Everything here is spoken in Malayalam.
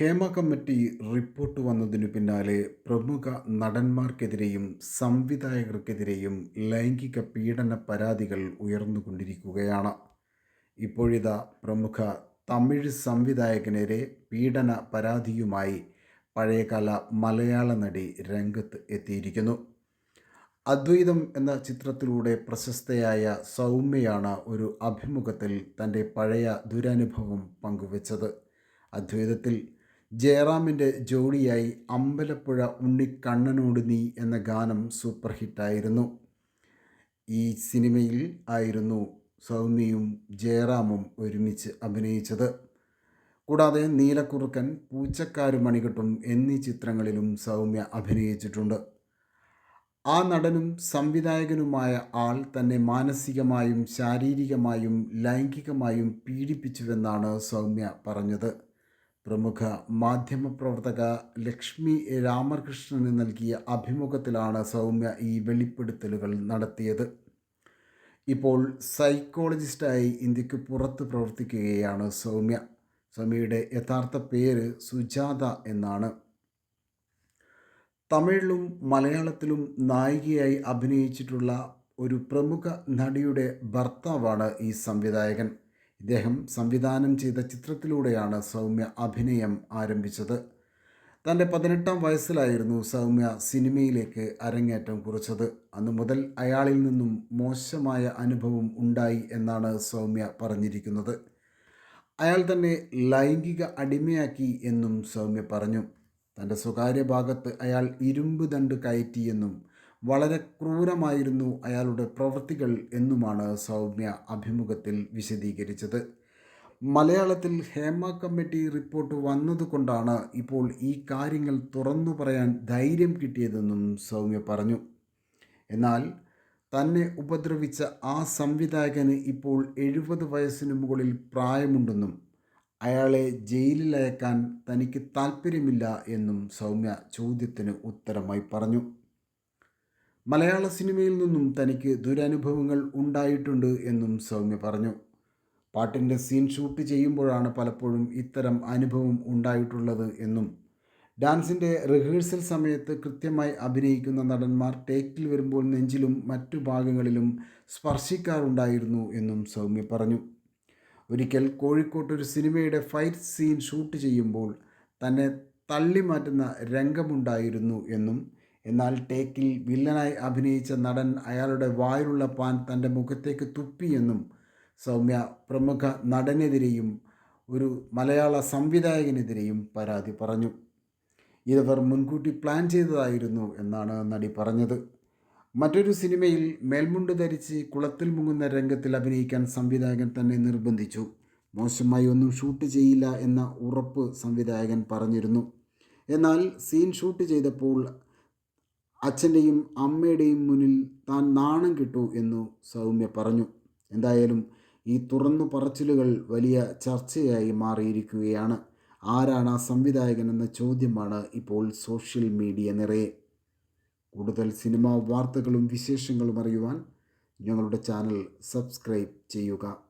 ഹേമ കമ്മിറ്റി റിപ്പോർട്ട് വന്നതിനു പിന്നാലെ പ്രമുഖ നടന്മാർക്കെതിരെയും സംവിധായകർക്കെതിരെയും ലൈംഗിക പീഡന പരാതികൾ ഉയർന്നുകൊണ്ടിരിക്കുകയാണ്. ഇപ്പോഴിതാ പ്രമുഖ തമിഴ് സംവിധായകനെതിരെ പീഡന പരാതിയുമായി പഴയകാല മലയാള നടി രംഗത്ത് എത്തിയിരിക്കുന്നു. അദ്വൈതം എന്ന ചിത്രത്തിലൂടെ പ്രശസ്തയായ സൗമ്യയാണ് ഒരു അഭിമുഖത്തിൽ തന്റെ പഴയ ദുരനുഭവം പങ്കുവച്ചത്. അദ്വൈതത്തിൽ ജയറാമിന്റെ ജോഡിയായി അമ്പലപ്പുഴ ഉണ്ണിക്കണ്ണനോട് നീ എന്ന ഗാനം സൂപ്പർ ഹിറ്റായിരുന്നു. ഈ സിനിമയിൽ ആയിരുന്നു സൗമ്യയും ജയറാമും ഒരുമിച്ച് അഭിനയിച്ചത്. കൂടാതെ നീലക്കുറുക്കൻ പൂച്ചക്കാര് മണികെട്ടും എന്നീ ചിത്രങ്ങളിലും സൗമ്യ അഭിനയിച്ചിട്ടുണ്ട്. ആ നടനും സംവിധായകനുമായ ആൾ തന്നെ മാനസികമായും ശാരീരികമായും ലൈംഗികമായും പീഡിപ്പിച്ചുവെന്നാണ് സൗമ്യ പറഞ്ഞത്. പ്രമുഖ മാധ്യമപ്രവർത്തക ലക്ഷ്മി രാമകൃഷ്ണന് നൽകിയ അഭിമുഖത്തിലാണ് സൗമ്യ ഈ വെളിപ്പെടുത്തലുകൾ നടത്തിയത്. ഇപ്പോൾ സൈക്കോളജിസ്റ്റായി ഇന്ത്യയ്ക്ക് പുറത്ത് പ്രവർത്തിക്കുകയാണ് സൗമ്യ. സൗമ്യയുടെ യഥാർത്ഥ പേര് സുജാത എന്നാണ്. തമിഴിലും മലയാളത്തിലും നായികയായി അഭിനയിച്ചിട്ടുള്ള ഒരു പ്രമുഖ നടിയുടെ ഭർത്താവാണ് ഈ സംവിധായകൻ. ഇദ്ദേഹം സംവിധാനം ചെയ്ത ചിത്രത്തിലൂടെയാണ് സൗമ്യ അഭിനയം ആരംഭിച്ചത്. തന്റെ പതിനെട്ടാം വയസ്സിലായിരുന്നു സൗമ്യ സിനിമയിലേക്ക് അരങ്ങേറ്റം കുറിച്ചത്. അന്നു മുതൽ അയാളിൽ നിന്നും മോശമായ അനുഭവം ഉണ്ടായി എന്നാണ് സൗമ്യ പറഞ്ഞിരിക്കുന്നത്. അയാൾ തന്നെ ലൈംഗിക അടിമയാക്കി എന്നും സൗമ്യ പറഞ്ഞു. തന്റെ സ്വകാര്യ ഭാഗത്ത് അയാൾ ഇരുമ്പ് ദണ്ട് കയറ്റിയെന്നും വളരെ ക്രൂരമായിരുന്നു അയാളുടെ പ്രവൃത്തികൾ എന്നുമാണ് സൗമ്യ അഭിമുഖത്തിൽ വിശദീകരിച്ചത്. മലയാളത്തിൽ ഹേമ കമ്മിറ്റി റിപ്പോർട്ട് വന്നതുകൊണ്ടാണ് ഇപ്പോൾ ഈ കാര്യങ്ങൾ തുറന്നു പറയാൻ ധൈര്യം കിട്ടിയതെന്നും സൗമ്യ പറഞ്ഞു. എന്നാൽ തന്നെ ഉപദ്രവിച്ച ആ സംവിധായകന് ഇപ്പോൾ എഴുപത് വയസ്സിന് മുകളിൽ പ്രായമുണ്ടെന്നും അയാളെ ജയിലിലയക്കാൻ തനിക്ക് താല്പര്യമില്ല എന്നും സൗമ്യ ചോദ്യത്തിന് ഉത്തരമായി പറഞ്ഞു. മലയാള സിനിമയിൽ നിന്നും തനിക്ക് ദുരനുഭവങ്ങൾ ഉണ്ടായിട്ടുണ്ട് എന്നും സൗമ്യ പറഞ്ഞു. പാട്ടിന്റെ സീൻ ഷൂട്ട് ചെയ്യുമ്പോഴാണ് പലപ്പോഴും ഇത്തരം അനുഭവം ഉണ്ടായിട്ടുള്ളത് എന്നും. ഡാൻസിന്റെ റിഹേഴ്സൽ സമയത്ത് കൃത്യമായി അഭിനയിക്കുന്ന നടന്മാർ ടേക്കിൽ വരുമ്പോൾ നെഞ്ചിലും മറ്റു ഭാഗങ്ങളിലും സ്പർശിക്കാറുണ്ടായിരുന്നു എന്നും സൗമ്യ പറഞ്ഞു. ഒരിക്കൽ കോഴിക്കോട്ട് ഒരു സിനിമയുടെ ഫൈറ്റ് സീൻ ഷൂട്ട് ചെയ്യുമ്പോൾ തന്നെ തള്ളി മാറ്റുന്ന രംഗമുണ്ടായിരുന്നു എന്നും എന്നാൽ ടേക്കിൽ വില്ലനായി അഭിനയിച്ച നടൻ അയാളുടെ വായിലുള്ള പാൻ തന്റെ മുഖത്തേക്ക് തുപ്പിയെന്നും സൗമ്യ പ്രമുഖ നടനെതിരെയും ഒരു മലയാള സംവിധായകനെതിരെയും പരാതി പറഞ്ഞു. ഇതവർ മുൻകൂട്ടി പ്ലാൻ ചെയ്തതായിരുന്നു എന്നാണ് നടി പറഞ്ഞത്. മറ്റൊരു സിനിമയിൽ മേൽമുണ്ട് ധരിച്ച് കുളത്തിൽ മുങ്ങുന്ന രംഗത്തിൽ അഭിനയിക്കാൻ സംവിധായകൻ തന്നെ നിർബന്ധിച്ചു. മോശമായി ഒന്നും ഷൂട്ട് ചെയ്യില്ല എന്ന ഉറപ്പ് സംവിധായകൻ പറഞ്ഞിരുന്നു. എന്നാൽ സീൻ ഷൂട്ട് ചെയ്തപ്പോൾ അച്ഛന്റെയും അമ്മയുടെയും മുന്നിൽ താൻ നാണം കിട്ടു എന്നു സൗമ്യ പറഞ്ഞു. എന്തായാലും ഈ തുറന്നു പറച്ചിലുകൾ വലിയ ചർച്ചയായി മാറിയിരിക്കുകയാണ്. ആരാണ് ആ സംവിധായകൻ എന്ന ചോദ്യമാണ് ഇപ്പോൾ സോഷ്യൽ മീഡിയ നിറയെ. കൂടുതൽ സിനിമാ വാർത്തകളും വിശേഷങ്ങളും അറിയുവാൻ ഞങ്ങളുടെ ചാനൽ സബ്സ്ക്രൈബ് ചെയ്യുക.